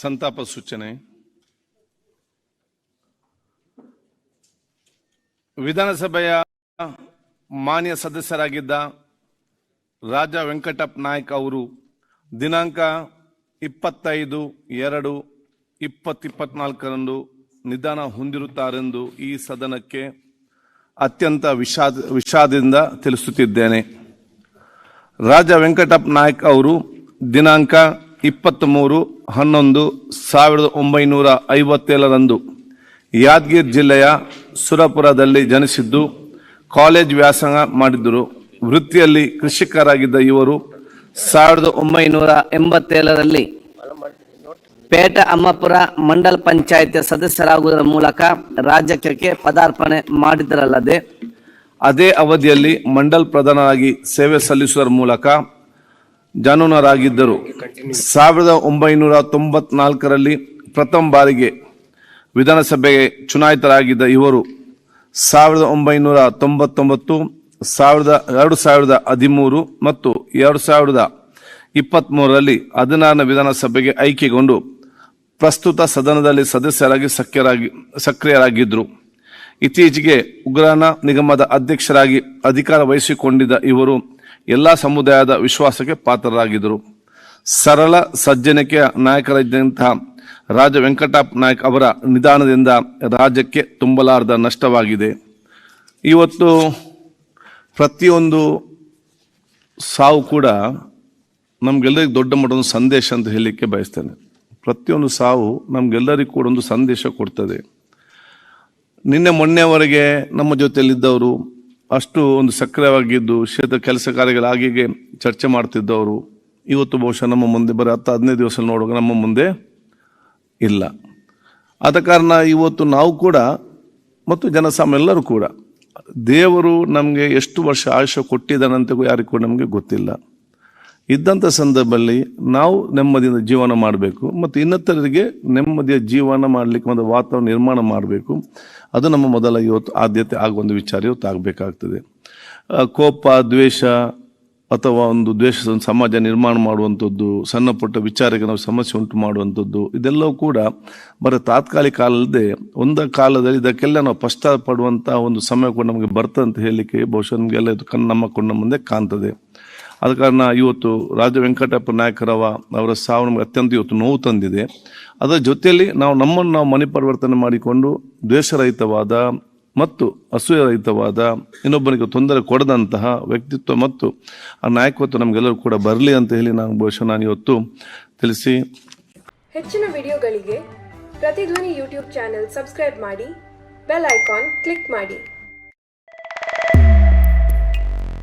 ಸಂತಾಪ ಸೂಚನೆ. ವಿಧಾನಸಭೆಯ ಮಾನ್ಯ ಸದಸ್ಯರಾಗಿದ್ದ ರಾಜ ವೆಂಕಟಪ್ಪ ನಾಯ್ಕ ಅವರು ದಿನಾಂಕ ಇಪ್ಪತ್ತೈದು ಎರಡು ಇಪ್ಪತ್ತಿಪ್ಪತ್ನಾಲ್ಕರಂದು ನಿಧನ ಹೊಂದಿರುತ್ತಾರೆಂದು ಈ ಸದನಕ್ಕೆ ಅತ್ಯಂತ ವಿಷಾದ, ವಿಷಾದದಿಂದ ತಿಳಿಸುತ್ತಿದ್ದೇನೆ. ರಾಜ ವೆಂಕಟಪ್ಪ ನಾಯ್ಕ ಅವರು ದಿನಾಂಕ ಇಪ್ಪತ್ತ್ಮೂರು ಹನ್ನೊಂದು, ಸಾವಿರದ ಒಂಬೈನೂರ ಐವತ್ತೇಳರಂದು ಯಾದಗಿರಿ ಜಿಲ್ಲೆಯ ಸುರಪುರದಲ್ಲಿ ಜನಿಸಿದ್ದು, ಕಾಲೇಜ್ ವ್ಯಾಸಂಗ ಮಾಡಿದ್ದರು. ವೃತ್ತಿಯಲ್ಲಿ ಕೃಷಿಕರಾಗಿದ್ದ ಇವರು ಸಾವಿರದ ಒಂಬೈನೂರ ಎಂಬತ್ತೇಳರಲ್ಲಿ ಪೇಟ ಅಮ್ಮಪುರ ಮಂಡಲ ಪಂಚಾಯತ್ ಸದಸ್ಯರಾಗುವುದರ ಮೂಲಕ ರಾಜ್ಯಕ್ಕೆ ಪದಾರ್ಪಣೆ ಮಾಡಿದರಲ್ಲದೆ ಅದೇ ಅವಧಿಯಲ್ಲಿ ಮಂಡಲ್ ಪ್ರಧಾನರಾಗಿ ಸೇವೆ ಸಲ್ಲಿಸುವ ಮೂಲಕ ಜಾನೂನರಾಗಿದ್ದರು. ಸಾವಿರದ ಒಂಬೈನೂರ ತೊಂಬತ್ನಾಲ್ಕರಲ್ಲಿ ಪ್ರಥಮ ಬಾರಿಗೆ ವಿಧಾನಸಭೆಗೆ ಚುನಾಯಿತರಾಗಿದ್ದ ಇವರು. ಸಾವಿರದ ಒಂಬೈನೂರ ತೊಂಬತ್ತೊಂಬತ್ತು, ಸಾವಿರದ, ಎರಡು ಸಾವಿರದ ಹದಿಮೂರು ಮತ್ತು ಎರಡು ಸಾವಿರದ ಇಪ್ಪತ್ತ್ಮೂರರಲ್ಲಿ ಹದಿನಾರನೇ ವಿಧಾನಸಭೆಗೆ ಆಯ್ಕೆಗೊಂಡು ಪ್ರಸ್ತುತ ಸದನದಲ್ಲಿ ಸದಸ್ಯರಾಗಿ ಸಕ್ರಿಯರಾಗಿ ಸಕ್ರಿಯರಾಗಿದ್ದರು. ಇತ್ತೀಚೆಗೆ ಉಗ್ರಾಣ ನಿಗಮದ ಅಧ್ಯಕ್ಷರಾಗಿ ಅಧಿಕಾರ ವಹಿಸಿಕೊಂಡಿದ್ದ ಇವರು ಎಲ್ಲ ಸಮುದಾಯದ ವಿಶ್ವಾಸಕ್ಕೆ ಪಾತ್ರರಾಗಿದ್ದರು. ಸರಳ ಸಜ್ಜನಿಕೆಯ ನಾಯಕರಾಗಿದ್ದಂತಹ ರಾಜ ವೆಂಕಟಪ್ಪ ನಾಯಕ್ ಅವರ ನಿಧಾನದಿಂದ ರಾಜ್ಯಕ್ಕೆ ತುಂಬಲಾರದ ನಷ್ಟವಾಗಿದೆ. ಇವತ್ತು ಪ್ರತಿಯೊಂದು ಸಾವು ಕೂಡ ನಮಗೆಲ್ಲರಿಗೆ ದೊಡ್ಡ ಮಟ್ಟದ ಸಂದೇಶ ಅಂತ ಹೇಳಲಿಕ್ಕೆ ಬಯಸ್ತೇನೆ. ಪ್ರತಿಯೊಂದು ಸಾವು ನಮಗೆಲ್ಲರಿಗೂ ಕೂಡ ಒಂದು ಸಂದೇಶ ಕೊಡ್ತದೆ. ನಿನ್ನೆ ಮೊನ್ನೆವರೆಗೆ ನಮ್ಮ ಜೊತೆಯಲ್ಲಿದ್ದವರು ಅಷ್ಟು ಒಂದು ಸಕ್ರಿಯವಾಗಿದ್ದು ಕ್ಷೇತ್ರ ಕೆಲಸ ಕಾರ್ಯಗಳ ಹಾಗೆಗೆ ಚರ್ಚೆ ಮಾಡ್ತಿದ್ದವರು. ಇವತ್ತು ಬಹುಶಃ ನಮ್ಮ ಮುಂದೆ ಬರೀ ಹತ್ತು, ಹದಿನೈದು ದಿವಸ ನೋಡುವಾಗ ನಮ್ಮ ಮುಂದೆ ಇಲ್ಲ. ಆದ ಕಾರಣ ಇವತ್ತು ನಾವು ಕೂಡ ಮತ್ತು ಜನಸಾಮಾನ್ಯ ಎಲ್ಲರೂ ಕೂಡ ದೇವರು ನಮಗೆ ಎಷ್ಟು ವರ್ಷ ಆಯುಷ ಕೊಟ್ಟಿದ್ದಾನಂತ ಯಾರಿಗೂ ನಮಗೆ ಗೊತ್ತಿಲ್ಲ. ಇದ್ದಂಥ ಸಂದರ್ಭದಲ್ಲಿ ನಾವು ನೆಮ್ಮದಿಯಿಂದ ಜೀವನ ಮಾಡಬೇಕು ಮತ್ತು ಇನ್ನಿತರರಿಗೆ ನೆಮ್ಮದಿಯ ಜೀವನ ಮಾಡಲಿಕ್ಕೆ ಒಂದು ವಾತಾವರಣ ನಿರ್ಮಾಣ ಮಾಡಬೇಕು. ಅದು ನಮ್ಮ ಮೊದಲ ಇವತ್ತು ಆದ್ಯತೆ ಆಗುವ ಒಂದು ವಿಚಾರ ಇವತ್ತು ಆಗಬೇಕಾಗ್ತದೆ. ಕೋಪ, ದ್ವೇಷ ಅಥವಾ ಒಂದು ದ್ವೇಷದ ಸಮಾಜ ನಿರ್ಮಾಣ ಮಾಡುವಂಥದ್ದು, ಸಣ್ಣ ಪುಟ್ಟ ವಿಚಾರಕ್ಕೆ ನಾವು ಸಮಸ್ಯೆ ಉಂಟು ಮಾಡುವಂಥದ್ದು, ಇದೆಲ್ಲವೂ ಕೂಡ ಬರೀ ತಾತ್ಕಾಲಿಕ ಅಲ್ಲದೆ ಒಂದ ಕಾಲದಲ್ಲಿ ಇದಕ್ಕೆಲ್ಲ ನಾವು ಪಶ್ಚಾತ್ತಾಪ ಪಡುವಂಥ ಒಂದು ಸಮಯ ಕೂಡ ನಮಗೆ ಬರ್ತದೆ ಅಂತ ಹೇಳಲಿಕ್ಕೆ ಬಹುಶಃ ನಮಗೆಲ್ಲ ಇದು ಕಣ್ಣು, ನಮ್ಮ ಕಣ್ಣ ಮುಂದೆ ಕಾಣ್ತದೆ. ಆದ ಕಾರಣ ಇವತ್ತು ರಾಜ ವೆಂಕಟಪ್ಪ ನಾಯಕರವ ಅವರ ಸಾವು ನಮಗೆ ಅತ್ಯಂತ ಇವತ್ತು ನೋವು ತಂದಿದೆ. ಅದರ ಜೊತೆಯಲ್ಲಿ ನಾವು ನಮ್ಮನ್ನು ನಾವು ಮನೆ ಪರಿವರ್ತನೆ ಮಾಡಿಕೊಂಡು ದ್ವೇಷರಹಿತವಾದ ಮತ್ತು ಅಸೂಯರಹಿತವಾದ ಇನ್ನೊಬ್ಬನಿಗೆ ತೊಂದರೆ ಕೊಡದಂತಹ ವ್ಯಕ್ತಿತ್ವ ಮತ್ತು ಆ ನಾಯಕತ್ವ ನಮಗೆಲ್ಲರೂ ಕೂಡ ಬರಲಿ ಅಂತ ಹೇಳಿ ನಾನು ಬಹುಶಃ ನಾನು ಇವತ್ತು ತಿಳಿಸಿ ಹೆಚ್ಚಿನ ವಿಡಿಯೋಗಳಿಗೆ ಪ್ರತಿಧ್ವನಿ ಯೂಟ್ಯೂಬ್ ಚಾನೆಲ್ ಸಬ್ಸ್ಕ್ರೈಬ್ ಮಾಡಿ, ಬೆಲ್ ಐಕಾನ್ ಕ್ಲಿಕ್ ಮಾಡಿ.